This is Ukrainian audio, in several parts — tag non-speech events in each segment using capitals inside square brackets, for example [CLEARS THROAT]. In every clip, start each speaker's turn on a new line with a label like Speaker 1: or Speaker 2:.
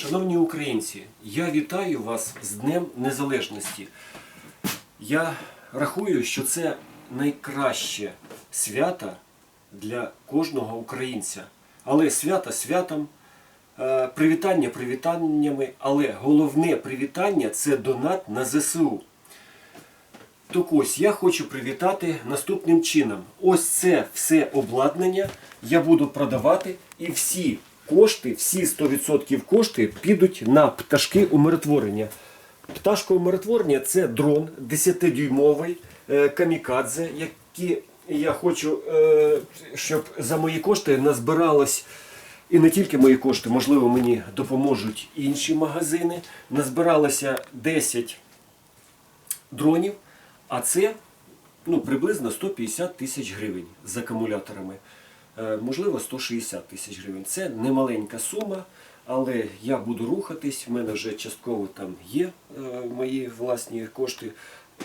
Speaker 1: Шановні українці, я вітаю вас з Днем Незалежності. Я рахую, що це найкраще свято для кожного українця. Але свято святом, е, привітання привітаннями, але головне привітання це донат на ЗСУ. Так ось я хочу привітати наступним чином. Ось це все обладнання я буду продавати і всі кошти, всі 100% кошти підуть на пташки умиротворення. Пташка умиротворення це дрон 10-дюймовий е, камікадзе, які я хочу, е, щоб за мої кошти назбиралось. І не тільки мої кошти, можливо, мені допоможуть інші магазини. Назбиралося 10 дронів, а це ну, приблизно 150 тисяч гривень з акумуляторами. Е, можливо, 160 тисяч гривень. Це немаленька сума, але я буду рухатись. В мене вже частково там є е, мої власні кошти.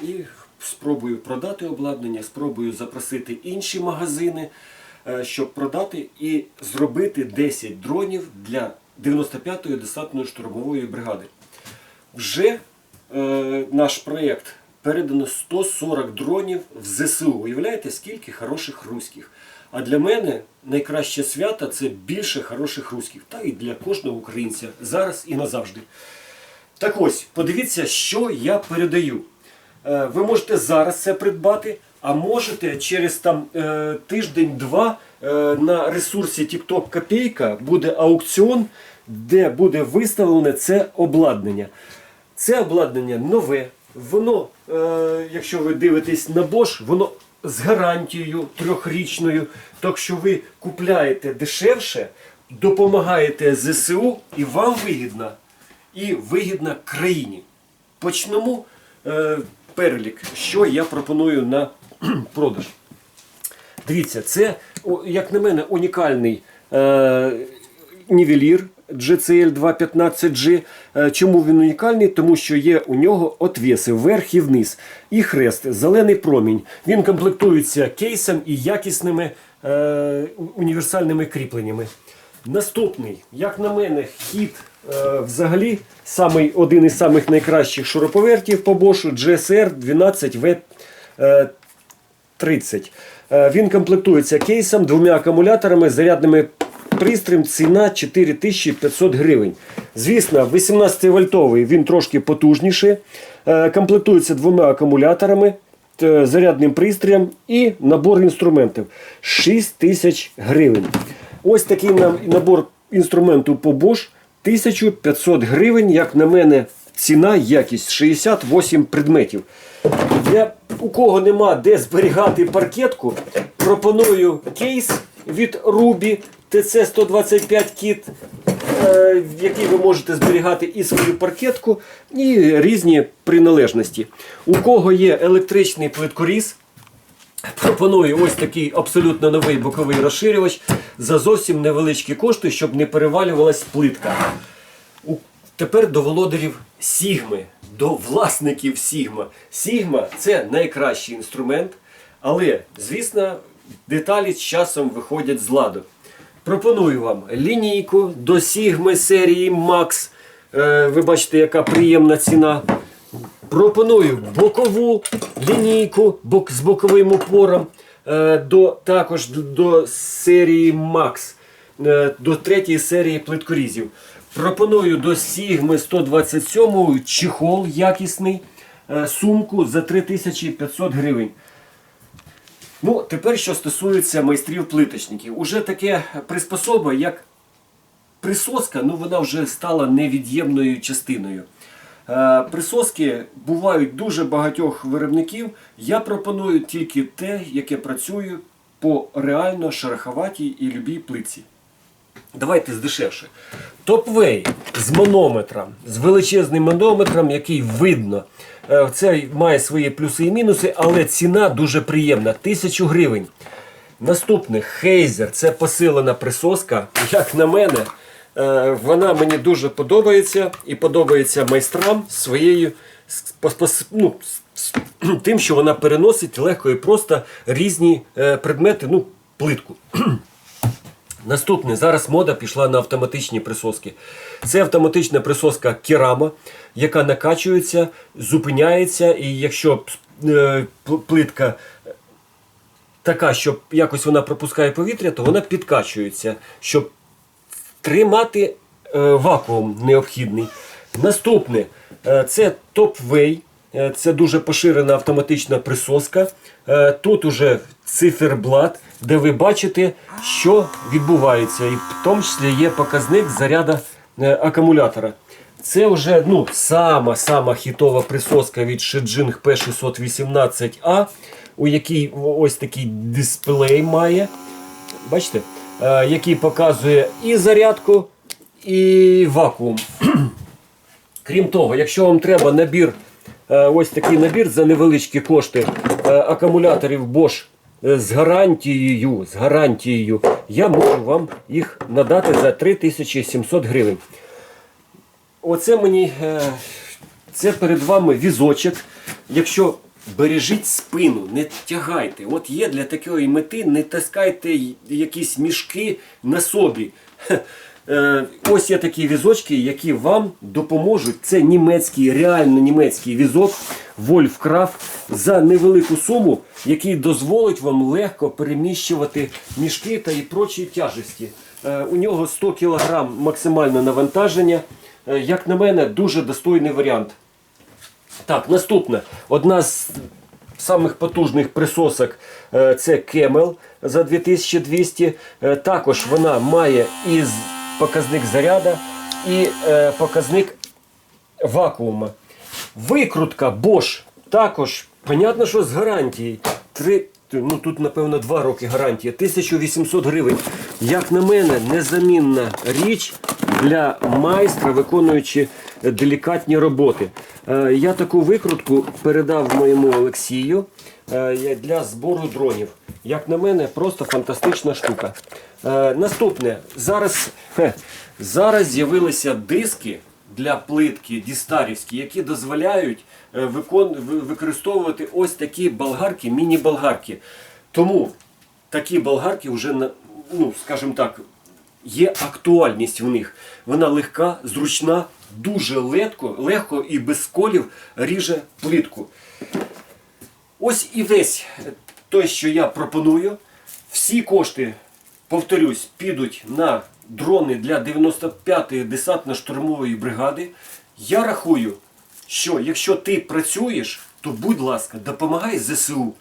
Speaker 1: І спробую продати обладнання, спробую запросити інші магазини, е, щоб продати і зробити 10 дронів для 95-ї десантної штурмової бригади. Вже е, наш проєкт передано 140 дронів в ЗСУ. Уявляєте, скільки хороших руських. А для мене найкраще свято це більше хороших руських. Та і для кожного українця зараз і назавжди. Так ось, подивіться, що я передаю. Е, Ви можете зараз це придбати, а можете через там е, тиждень-два е, на ресурсі TikTok Копійка буде аукціон, де буде виставлене це обладнання. Це обладнання нове. Воно, якщо ви дивитесь на Bosch, воно з гарантією трьохрічною. Так що ви купляєте дешевше, допомагаєте ЗСУ і вам вигідно, і вигідно країні. Почнемо е, перелік, що я пропоную на [CLEARS THROAT] продаж. Дивіться, це, як на мене, унікальний е, нівелір GCL 215G. Е, Чому він унікальний? Тому що є у нього отвіси вверх і вниз. І хрест, зелений промінь. Він комплектується кейсом і якісними е, універсальними кріпленнями. Наступний, як на мене, хід е, взагалі самий, один із самих найкращих шуруповертів по Bosch GSR 12V. Е, 30. Е, Він комплектується кейсом, двома акумуляторами, зарядними пристроєм, ціна 4500 гривень. Звісно, 18-вольтовий він трошки потужніший. Е, Комплектується двома акумуляторами, зарядним пристроєм і набор інструментів 6 тисяч гривень. Ось такий нам набор інструменту по Bosch 1500 гривень, як на мене, ціна, якість 68 предметів. Для у кого нема де зберігати паркетку, пропоную кейс від Ruby TC125 кіт, е, який ви можете зберігати і свою паркетку, і різні приналежності. У кого є електричний плиткоріз, Пропоную ось такий абсолютно новий боковий розширювач за зовсім невеличкі кошти, щоб не перевалювалась плитка. Тепер до володарів Сігми, до власників Сігма. Сігма це найкращий інструмент, але, звісно, деталі з часом виходять з ладу. Пропоную вам лінійку до Сігми серії Max. Е, Ви бачите, яка приємна ціна. Пропоную бокову лінійку з боковим упором е, до, також до серії Max, е, до третьої серії плиткорізів. Пропоную до Sigma 127 чехол якісний, сумку за 3500 гривень. Ну, тепер що стосується майстрів плиточників. Уже таке приспособа, як присоска, ну вона вже стала невід'ємною частиною. Е, Присоски бувають дуже багатьох виробників. Я пропоную тільки те, яке працює по реально шероховатій і любій плитці. Давайте здешевше. Топвей з манометром, з величезним манометром, який видно. Е, Це має свої плюси і мінуси, але ціна дуже приємна 1000 гривень. Наступне Хейзер це посилена присоска. Як на мене, е, вона мені дуже подобається і подобається майстрам своєю ну, тим, що вона переносить легко і просто різні е, предмети, ну, плитку. [CLEARS THROAT] Наступне, зараз мода пішла на автоматичні присоски. Це автоматична присоска керама, яка накачується, зупиняється, і якщо е, плитка така, що якось вона пропускає повітря, то вона підкачується, щоб тримати е, вакуум необхідний. Наступне е, це топ-вей. Е, Це дуже поширена автоматична присоска. Е, Тут уже циферблат, де ви бачите, що відбувається. І в тому числі є показник заряду е, акумулятора. Це вже ну, сама сама хітова присоска від Shijing P618A, у якій ось такий дисплей має. Бачите, який показує і зарядку, і вакуум. [CLEARS THROAT] Крім того, якщо вам треба набір, ось такий набір за невеличкі кошти е, акумуляторів Bosch е, з гарантією, з гарантією, я можу вам їх надати за 3700 гривень. Оце мені, е, це перед вами візочок. Якщо бережіть спину, не тягайте. От є для такої мети, не таскайте якісь мішки на собі. Е, Ось є такі візочки, які вам допоможуть. Це німецький, реально німецький візок Wolf Craft за невелику суму, який дозволить вам легко переміщувати мішки та і прочі тяжесті. Е, У нього 100 кг максимальне навантаження. Е, Як на мене, дуже достойний варіант. Так, наступне. Одна з самих потужних присосок це Camel за 2200. Е, Також вона має і з- показник заряда, і е, показник вакуума. Викрутка Bosch також, понятно, що з гарантією. Три, ну тут, напевно, 2 роки гарантія. 1800 гривень. Як на мене, незамінна річ для майстра, виконуючи делікатні роботи. Е, Я таку викрутку передав моєму Олексію е, для збору дронів. Як на мене, просто фантастична штука. Е, Наступне, зараз, зараз з'явилися диски для плитки дістарівські, які дозволяють викон... використовувати ось такі болгарки, міні-болгарки. Тому такі болгарки вже, ну, скажімо так, є актуальність в них. Вона легка, зручна, дуже легко, легко і без колів ріже плитку. Ось і весь той, що я пропоную. Всі кошти, повторюсь, підуть на дрони для 95-ї десантно-штурмової бригади. Я рахую, що якщо ти працюєш, то будь ласка, допомагай ЗСУ.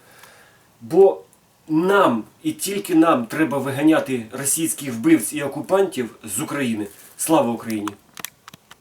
Speaker 1: Бо нам і тільки нам треба виганяти російських вбивць і окупантів з України. Слава Україні!